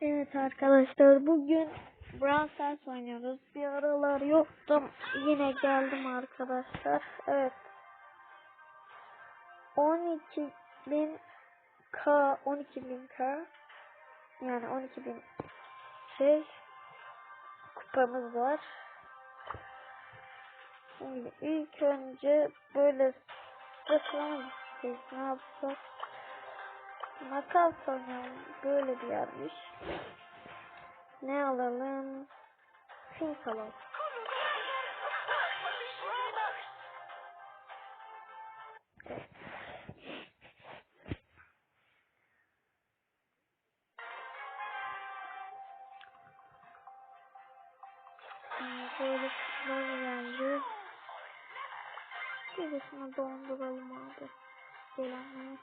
Evet arkadaşlar bugün Brawl Stars oynuyoruz. Bir aralar yoktum. Yine geldim arkadaşlar. Evet. 12 bin K 12 bin K yani 12 bin şey kupamız var. Şimdi ilk önce böyle sıkıntı biz ne yapsak? Nakavt oynayalım. Böyle bir yermiş. Ne alalım? Pink alalım. Böyle kutlar geldi. Birisini donduralım abi. Gelenleri.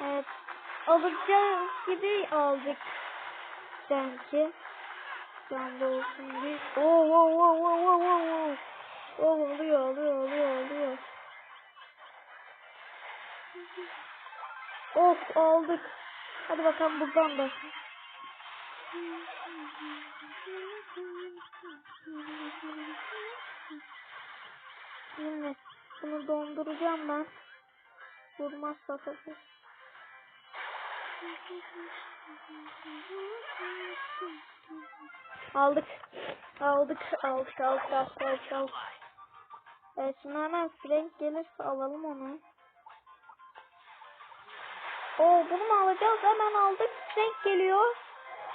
Evet. Alacağız gibi aldık. Sanki. Can olsun bir. Oo oo oo oo oo oo oo. Oluyor oluyor oluyor oluyor. Of aldık. Hadi bakalım buradan da. Şimdi bunu donduracağım ben. Vurmazsa tabii. Aldık. Aldık. Aldık. Aldık. Aldık. Aldık. aldık. Evet şimdi hemen Frank gelirse alalım onu. Oo bunu mu alacağız? Hemen aldık. Frank geliyor.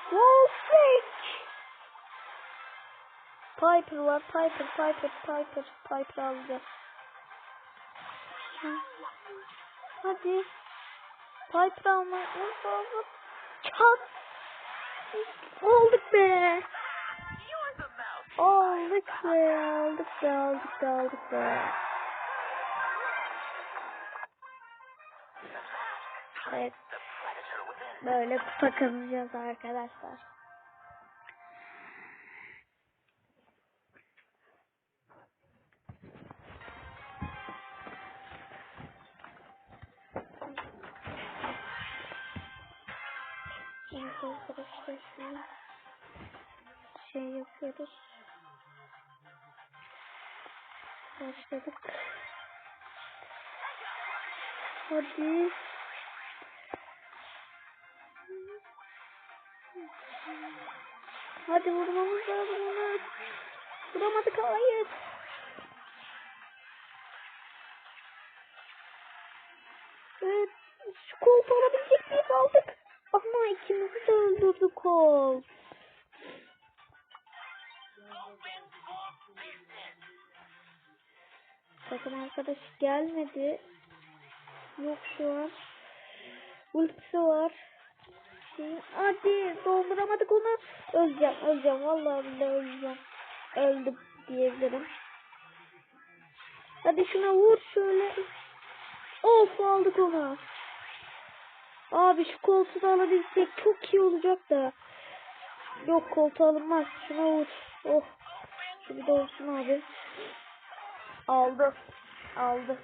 Wow Frank. Piper var. Piper. Piper. Piper. Piper alacağız. Hadi. Piper almamız lazım. Çat. Aldık be. Aldık be. Aldık be. Aldık be. Aldık be. Evet. Böyle kupa kazanacağız arkadaşlar. Şimdi arkadaşlar şimdi şey yapıyoruz. Başladık. Hadi. Hadi vurmamız lazım onu. Vuramadık hayır. Öldürdü kol. Takım arkadaş gelmedi. Yok şu an. Ultisi var. Hadi dolduramadık onu. Öleceğim, öleceğim. Vallahi billahi öleceğim. Öldüm diyebilirim. Hadi şuna vur şöyle. Of aldık onu. Abi şu koltuğu da alabilsek çok iyi olacak da. Yok koltuğu alınmaz. Şuna vur. Oh. Şu de olsun abi. Aldı. Aldı.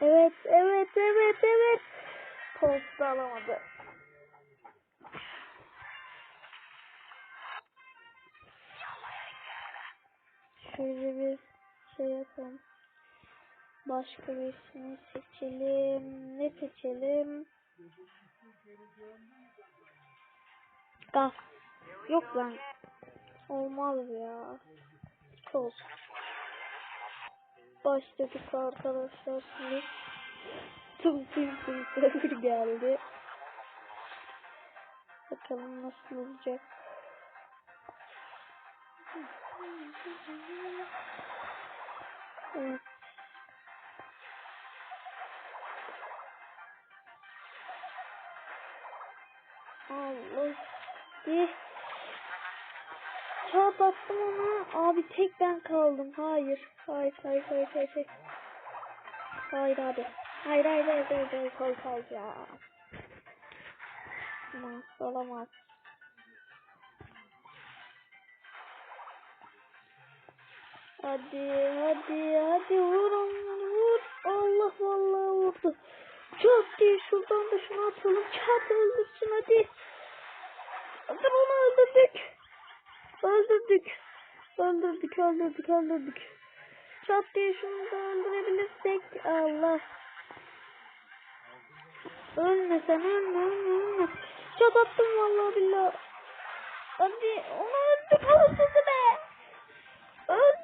Evet, evet, evet, evet. Koltuğu alamadı. Şöyle bir şey yapalım. Başka birisini seçelim. Ne seçelim? Gaz. Yok lan. Olmaz ya. Olsun. Başladık arkadaşlar şimdi. Tüm tüm tüm server geldi. Bakalım nasıl olacak. Evet. Allah. Di. Çarp attım ona. Abi tek ben kaldım. Hayır. Hayır hayır hayır hayır. Hayır, hayır abi. Hayır hayır hayır hayır hayır hayır, hayır ya. Olamaz olamaz. Hadi hadi hadi vurun vur. Allah vallahi vurdu. Çat diye şuradan da şunu atalım. Çat öldürsün hadi. Hadi onu öldürdük. Öldürdük. Öldürdük öldürdük öldürdük. Çat diye şunu da öldürebilirsek. Allah. Ölme sen ölme ölme ölme. Çat attım vallahi billahi. Hadi onu öldür öldürdü be. Öldürdü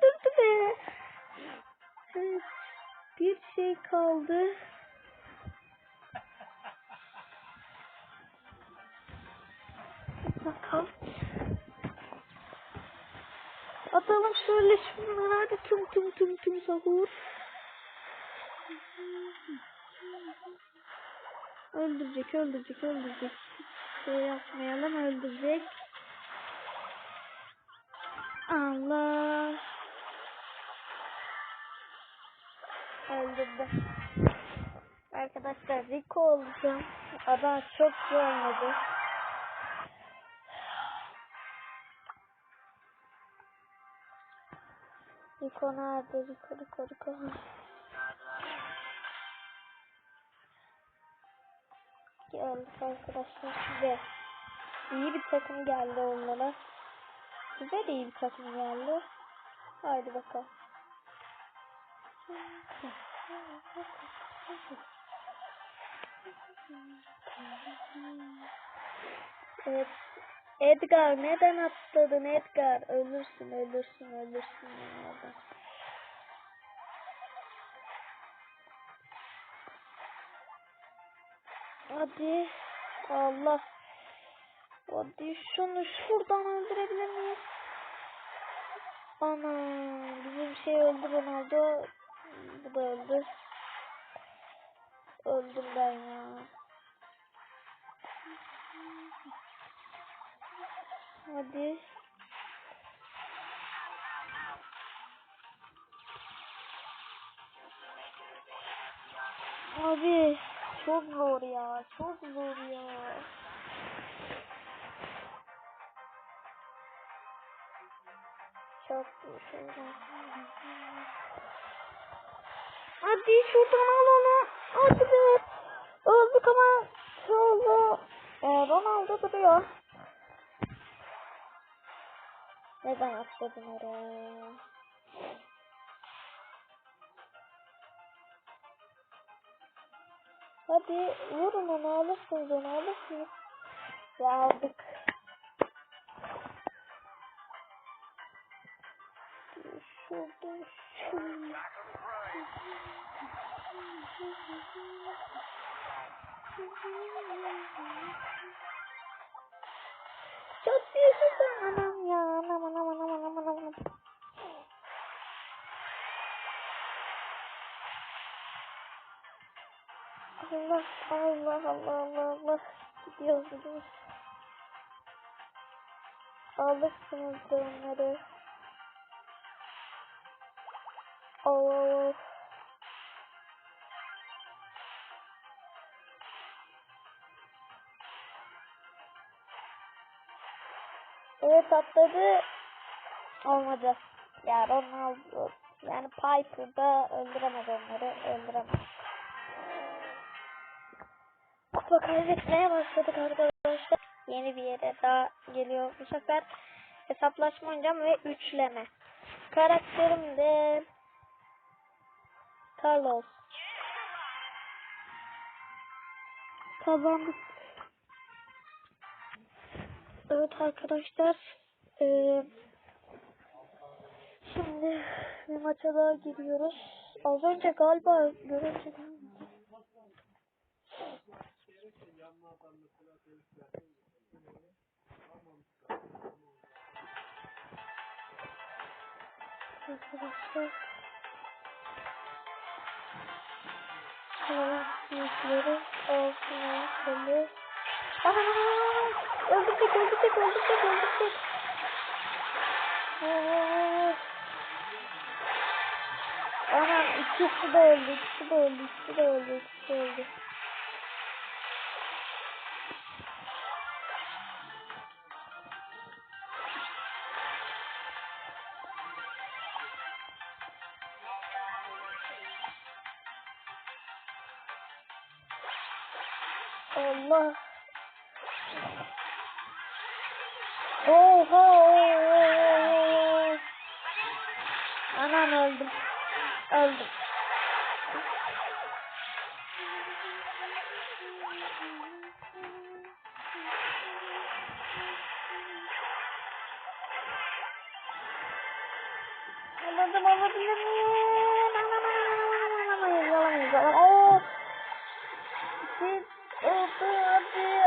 Bir şey kaldı. Bakalım. Atalım şöyle şunları tüm tüm tüm tüm sahur. Öldürecek öldürecek öldürecek. Hiç şey yapmayalım öldürecek. Allah. Öldürdü. Arkadaşlar Rico olacağım. Adam çok görmedi. Rico nerede? Rico, Rico, Rico. Geldik arkadaşlar size. İyi bir takım geldi onlara. Size de iyi bir takım geldi. Haydi bakalım. Edgar neden atladın Edgar? Ölürsün ölürsün ölürsün. Orada. Hadi. Allah. Hadi şunu şuradan öldürebilir miyiz? Ana bizim şey öldü Ronaldo. Bu da öldü. Öldüm ben ya. Hadi. Abi çok zor ya. Çok zor ya. Çok zor. Hadi şuradan al onu. Hadi be. Öldük ama şurada e, Ronaldo duruyor. Neden atladın oraya? Hadi vurun onu alırsınız onu alırsınız. Ve aldık. Şurada şöyle. Çok yaşasın anam ya anam anam anam anam anam anam. Allah Allah Allah Allah Allah gidiyoruz gidiyoruz. Alırsınız da onları. Oh. Evet atladı. Olmadı. Ya Ronaldo yani Piper'da öldüremez onları. Öldüremez. Kupa kaybetmeye başladık arkadaşlar. Yeni bir yere daha geliyor. Bu sefer hesaplaşma oynayacağım ve üçleme. Karakterim de Carlos. Kazandık. Evet arkadaşlar. Ee, şimdi bir maça daha giriyoruz. Az önce galiba görünce Arkadaşlar. Şunların büyükleri altına şöyle. Aaa! Öldürecek, öldürecek, öldürecek, öldürecek. Anam ikisi de öldü, ikisi de öldü, ikisi de öldü, ikisi de öldü. Allah. Oha. Anam öldüm. Öldüm. Anladım alabilir miyim?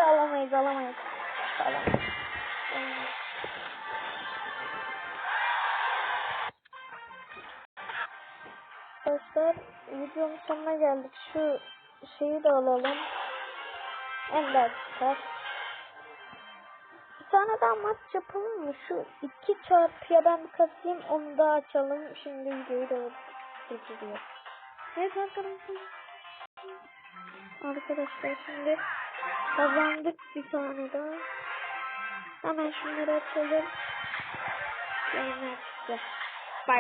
Alamayız alamayız alamayız. Alamayız. Alamayız. Arkadaşlar videonun sonuna geldik. Şu şeyi de alalım. Ender çıkar. Bir tane daha maç yapalım mı? Şu iki çarpıya ben kasayım onu da açalım. Şimdi videoyu da bitiriyor. Evet arkadaşlar. Arkadaşlar şimdi kazandık bir tane daha. Hemen şunları açalım. Yayınlar size.